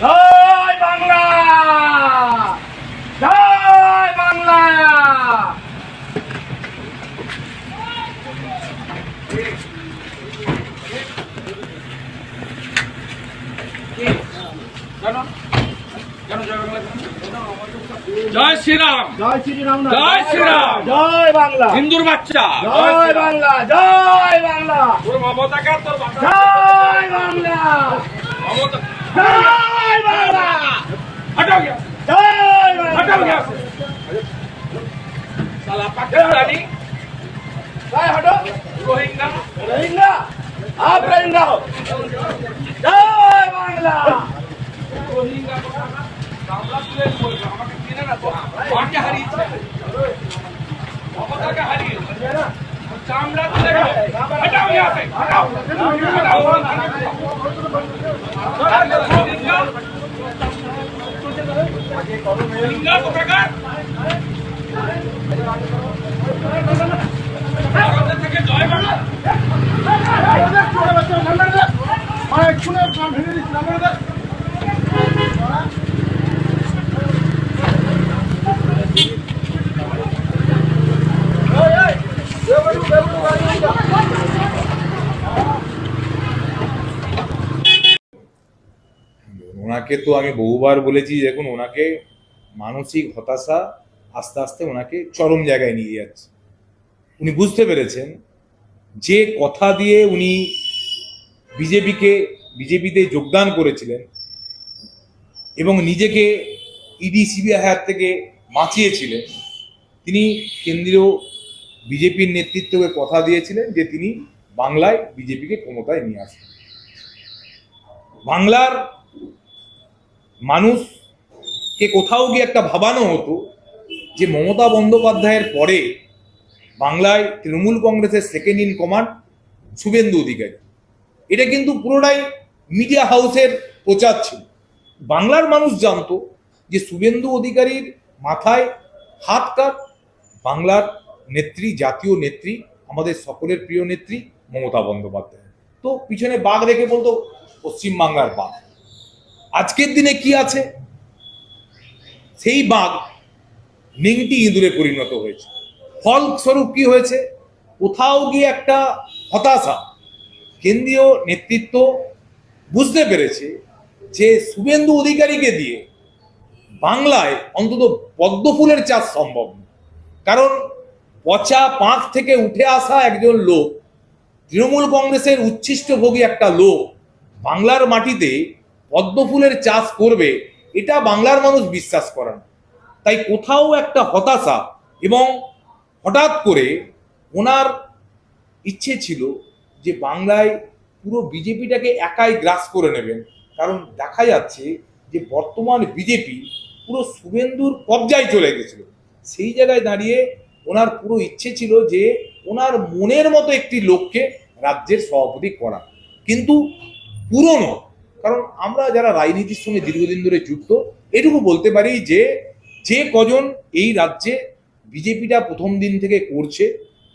জয় বাংলা! জয় বাংলা! জয় শ্রীরাম। জয় শ্রীরাম জয় শ্রীরাম। জয় বাংলা। হিন্দুর বাচ্চা। জয় বাংলা। জয় বাংলা। তোর মমতাকে তোর জয় বাংলা। মমতা আমরা এক্ষুনি প্রাণ ভেঙে দিচ্ছি আমরা ওনাকে তো আমি বহুবার বলেছি, দেখুন, ওনাকে মানসিক হতাশা আস্তে আস্তে ওনাকে চরম জায়গায় নিয়ে যাচ্ছে। উনি বুঝতে পেরেছেন, যে কথা দিয়ে উনি বিজেপিকে, বিজেপিতে যোগদান করেছিলেন এবং নিজেকে ইডি, সিবিআই হাত থেকে বাঁচিয়েছিলেন, তিনি কেন্দ্রীয় বিজেপির নেতৃত্বকে কথা দিয়েছিলেন যে তিনি বাংলায় বিজেপিকে ক্ষমতায় নিয়ে আসবেন বাংলার মানুষকে কোথাও গিয়ে একটা ভাবানো হতো যে মমতা বন্দ্যোপাধ্যায়ের পরে বাংলায় তৃণমূল কংগ্রেসের second in command Suvendu Adhikari. এটা কিন্তু পুরোটাই মিডিয়া হাউসের প্রচার ছিল। বাংলার মানুষ জানতো যে শুভেন্দু অধিকারীর মাথায় হাত কাট বাংলার নেত্রী, জাতীয় নেত্রী, আমাদের সকলের প্রিয় নেত্রী মমতা বন্দ্যোপাধ্যায়। তো পিছনে বাঘ রেখে বলতো পশ্চিমবাংলার বাঘ। আজকের দিনে কি আছে? সেই বাঘ নিংটি ইঁদুরে পরিণত হয়েছে। ফলস্বরূপ কি হয়েছে? কোথাও গিয়ে একটা হতাশা, কেন্দ্রীয় নেতৃত্ব বুঝতে পেরেছে যে শুভেন্দু অধিকারীকে দিয়ে বাংলায় অন্তত পদ্ম ফুলের চাষ সম্ভব কারণ পচা পাঁচ থেকে উঠে আসা একজন লোক, তৃণমূল কংগ্রেসের উচ্ছিষ্টভোগী একটা লোক বাংলার মাটিতে পদ্ম ফুলের চাষ করবে, এটা বাংলার মানুষ বিশ্বাস করে না। তাই কোথাও একটা হতাশা এবং হঠাৎ করে ওনার ইচ্ছে ছিল যে বাংলায় পুরো বিজেপিটাকে একাই গ্রাস করে নেবেন। কারণ দেখা যাচ্ছে যে বর্তমান বিজেপি পুরো শুভেন্দুর কবজায় চলে গেছিল। সেই জায়গায় দাঁড়িয়ে ওনার পুরো ইচ্ছে ছিল যে ওনার মনের মতো একটি লোককে রাজ্যের সভাপতি করা। কিন্তু পুরনো কারণ আমরা যারা রাজনীতির সঙ্গে দীর্ঘদিন ধরে যুক্ত, এটুকু বলতে পারি যে যে কজন এই রাজ্যে বিজেপিটা প্রথম দিন থেকে করছে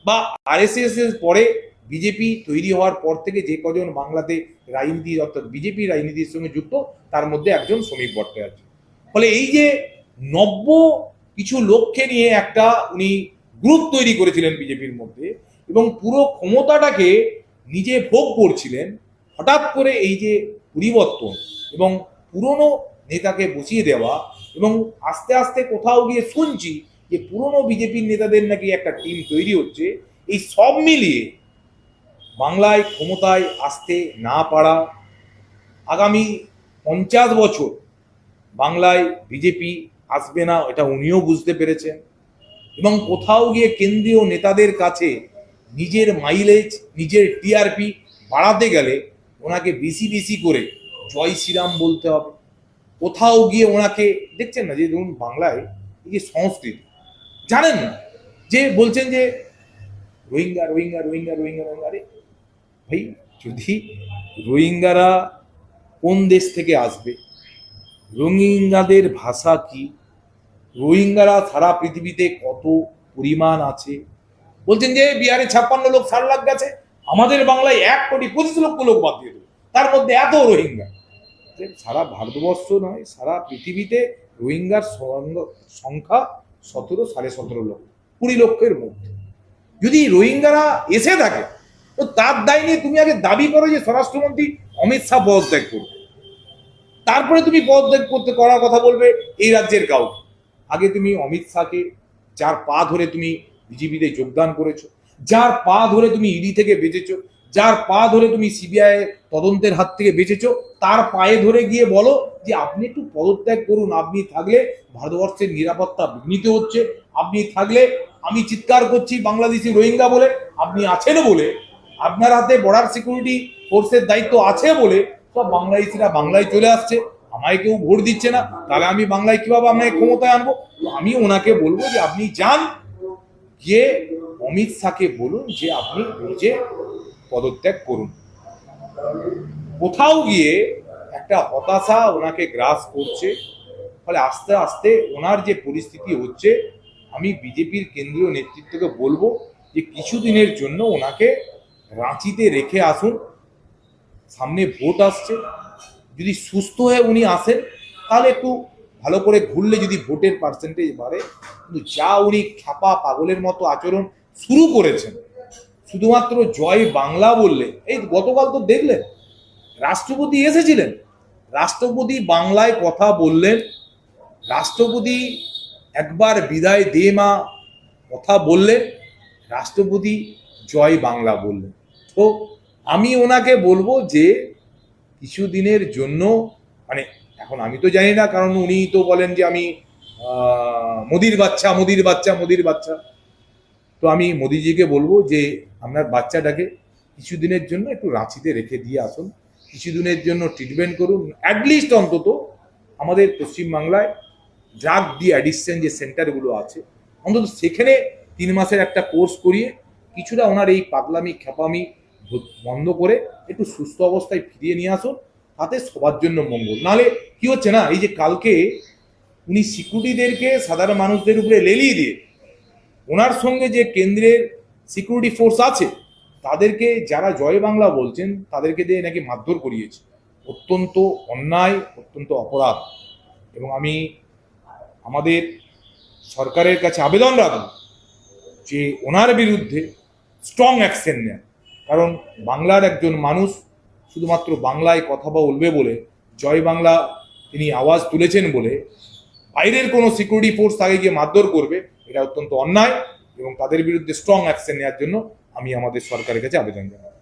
বা আরএসএস এর পরে বিজেপি তৈরি হওয়ার পর থেকে যে কজন বাংলাতে রাজনীতি অর্থাৎ বিজেপি রাজনীতির সঙ্গে যুক্ত, তার মধ্যে একজন শ্রমিক ভট্টাচার্য। ফলে এই যে নব্য কিছু লোককে নিয়ে একটা উনি গ্রুপ তৈরি করেছিলেন বিজেপির মধ্যে এবং পুরো ক্ষমতাটাকে নিজে ভোগ করছিলেন, হঠাৎ করে এই যে পরিবর্তন এবং পুরনো নেতাকে বসিয়ে দেওয়া এবং আস্তে আস্তে কোথাও গিয়ে শুনছি যে পুরনো বিজেপির নেতাদের নাকি একটা টিম তৈরি হচ্ছে। এই সব মিলিয়ে বাংলায় ক্ষমতায় আসতে না পারা আগামী পঞ্চাশ বছর বাংলায় বিজেপি আসবে না, এটা উনিও বুঝতে পেরেছেন। এবং কোথাও গিয়ে কেন্দ্রীয় নেতাদের কাছে নিজের মাইলেজ নিজের টিআরপি বাড়াতে গেলে ওনাকে বেশি বেশি করে জয় শ্রীরাম বলতে হবে। কোথাও গিয়ে ওনাকে দেখছেন না? যে ধরুন বাংলায় এই যে সংস্কৃতি, জানেন না? যে বলছেন যে রোহিঙ্গা রোহিঙ্গা রোহিঙ্গা রোহিঙ্গা রোহিঙ্গা ভাই, যদি রোহিঙ্গারা কোন দেশ থেকে আসবে? রোহিঙ্গাদের ভাষা কি? রোহিঙ্গারা সারা পৃথিবীতে কত পরিমাণ আছে? বলছেন যে বিহারে ছাপ্পান্ন লোক ষাট লাখ গেছে। আমাদের বাংলায় এক কোটি পঁচিশ লক্ষ লোক বাদ দিয়ে দেবে। তার মধ্যে এত রোহিঙ্গা। সারা ভারতবর্ষ নয়, সারা পৃথিবীতে রোহিঙ্গার সংখ্যা সতেরো, সাড়ে সতেরো লক্ষ, কুড়ি লক্ষের মধ্যে। যদি রোহিঙ্গারা এসে থাকে, তো তার দায় নিয়ে তুমি আগে দাবি করো যে স্বরাষ্ট্রমন্ত্রী অমিত শাহ পদত্যাগ করবে। তারপরে তুমি পদত্যাগ করতে করার কথা বলবে এই রাজ্যের কাউকে। আগে তুমি অমিত শাহকে যার পা ধরে তুমি বিজেপিতে যোগদান করেছ। যার পা ধরে তুমি ইডি থেকে বেঁচেছো, যার পা ধরে তুমি সিবিআই তদন্তের হাত থেকে বেঁচেছো, তার পায়ে ধরে গিয়ে বলো যে আপনি একটু পদত্যাগ করুন, আপনি থাকলে ভারতবর্ষের নিরাপত্তা বিঘ্নিত হচ্ছে, আপনি থাকলে আমি চিৎকার করছি বাংলাদেশি রোহিঙ্গা বলে, আপনি আছেন বলে, আপনার হাতে বর্ডার সিকিউরিটি ফোর্সের দায়িত্ব আছে বলে সব বাংলাদেশিরা বাংলায় চলে আসছে, আমায় কেউ ভোট দিচ্ছে না, তাহলে আমি বাংলায় কীভাবে আপনাকে ক্ষমতায় আনব? তো আমি ওনাকে বলব যে আপনি যান গিয়ে অমিত শাহকে বলুন যে আপনি নিজে পদত্যাগ করুন। কোথাও গিয়ে একটা হতাশা ওনাকে গ্রাস করছে, ফলে আস্তে আস্তে ওনার যে পরিস্থিতি হচ্ছে, আমি বিজেপির কেন্দ্রীয় নেতৃত্বকে বলব যে কিছুদিনের জন্য ওনাকে রাঁচিতে রেখে আসুন। সামনে ভোট আসছে। যদি সুস্থ হয়ে উনি আসেন, তাহলে একটু ভালো করে ঘুরলে যদি ভোটের পার্সেন্টেজ বাড়ে কিন্তু যা উনি খ্যাপা পাগলের মতো আচরণ শুরু করেছেন, শুধুমাত্র জয় বাংলা বললে, এই গতকাল তো দেখলেন, রাষ্ট্রপতি এসেছিলেন, রাষ্ট্রপতি বাংলায় কথা বললেন, রাষ্ট্রপতি একবার বিদায় দে মা কথা বললেন, রাষ্ট্রপতি জয় বাংলা বললেন। তো আমি ওনাকে বলব যে কিছুদিনের জন্য মানে এখন আমি তো জানি না, কারণ উনি তো বলেন যে আমি মোদির বাচ্চা মোদির বাচ্চা মোদির বাচ্চা। তো আমি মোদিজিকে বলব যে আপনার বাচ্চাটাকে কিছুদিনের জন্য একটু রাঁচিতে রেখে দিয়ে আসুন। কিছুদিনের জন্য ট্রিটমেন্ট করুন। অ্যাটলিস্ট অন্তত আমাদের পশ্চিমবাংলায় ড্রাগ ডি অ্যাডিকশন যে সেন্টারগুলো আছে, অন্তত সেখানে তিন মাসের একটা কোর্স করিয়ে কিছুটা ওনার এই পাগলামি, খ্যাপামি বন্ধ করে একটু সুস্থ অবস্থায় ফিরিয়ে নিয়ে আসুন। তাতে সবার জন্য মঙ্গল। নাহলে কি হচ্ছে না, এই যে কালকে উনি সিকিউরিটিদেরকে সাধারণ মানুষদের উপরে লেলিয়ে দিয়ে, ওনার সঙ্গে যে কেন্দ্রের সিকিউরিটি ফোর্স আছে, তাদেরকে যারা জয় বাংলা বলছেন, তাদেরকে দিয়ে নাকি মারধর করিয়েছে। অত্যন্ত অন্যায়, অত্যন্ত অপরাধ। এবং আমি আমাদের সরকারের কাছে আবেদন রাখব যে ওনার বিরুদ্ধে স্ট্রং অ্যাকশন নেয়। কারণ বাংলার একজন মানুষ শুধুমাত্র বাংলায় কথা বলবে বলে, জয় বাংলা তিনি আওয়াজ তুলেছেন বলে বাইরের কোনো সিকিউরিটি ফোর্স তাকে গিয়ে মারধর করবে, এটা অত্যন্ত অন্যায় এবং তাদের বিরুদ্ধে স্ট্রং অ্যাকশন নেওয়ার জন্য আমি আমাদের সরকারের কাছে আবেদন জানাই